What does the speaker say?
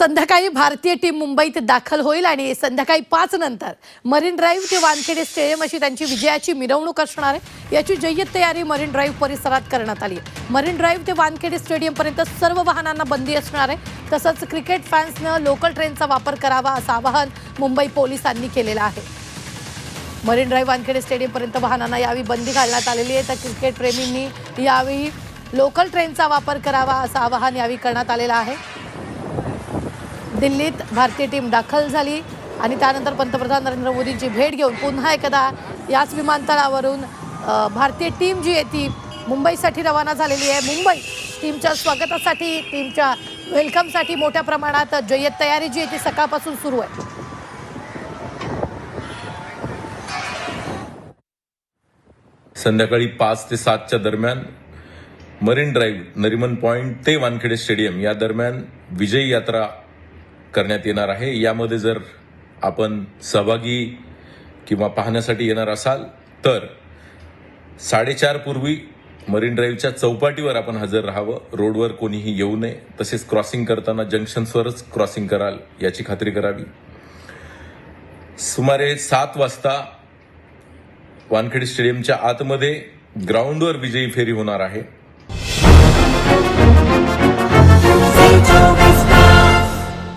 संध्याकाळी भारतीय टीम मुंबईत दाखल होईल आणि संध्याकाळी पाच नंतर मरीन ड्राईव्ह ते वानखेडे स्टेडियम अशी त्यांची विजयाची मिरवणूक असणार आहे. याची जय्यत तयारी मरीन ड्राईव्ह परिसरात करण्यात आली आहे. मरीन ड्राईव्ह ते वानखेडे स्टेडियमपर्यंत सर्व वाहनांना बंदी असणार आहे. तसंच क्रिकेट फॅन्सनं लोकल ट्रेनचा वापर करावा असं आवाहन मुंबई पोलिसांनी केलेलं आहे. मरीन ड्राईव्ह वानखेडे स्टेडियमपर्यंत वाहनांना यावेळी बंदी घालण्यात आलेली आहे. तर क्रिकेट प्रेमींनी यावेळी लोकल ट्रेनचा वापर करावा असं आवाहन यावेळी करण्यात आलेलं आहे. दिल्लीत भारतीय टीम दाखल झाली आणि त्यानंतर पंतप्रधान नरेंद्र मोदींची भेट घेऊन पुन्हा एकदा याच विमानतळावरून भारतीय टीम जी आहे ती मुंबईसाठी रवाना झालेली आहे. मुंबई टीमच्या स्वागतासाठी टीमच्या वेलकमसाठी मोठ्या प्रमाणात जय्यत तयारी जी आहे ती सकाळपासून सुरू आहे. संध्याकाळी पाच ते सातच्या दरम्यान मरीन ड्राईव्ह नरिमन पॉईंट ते वानखेडे स्टेडियम या दरम्यान विजयी यात्रा करण्यात येणार आहे. यामध्ये जर आपण सहभागी किंवा पाहण्यासाठी येणार असाल तर साडेचार पूर्वी मरीन ड्राईव्हच्या चौपाटीवर आपण हजर राहावं. रोडवर कोणीही येऊ नये. तसेच क्रॉसिंग करताना जंक्शन्सवरच क्रॉसिंग कराल याची खात्री करावी. सुमारे सात वाजता वानखेडे स्टेडियमच्या आतमध्ये ग्राउंडवर विजयी फेरी होणार आहे.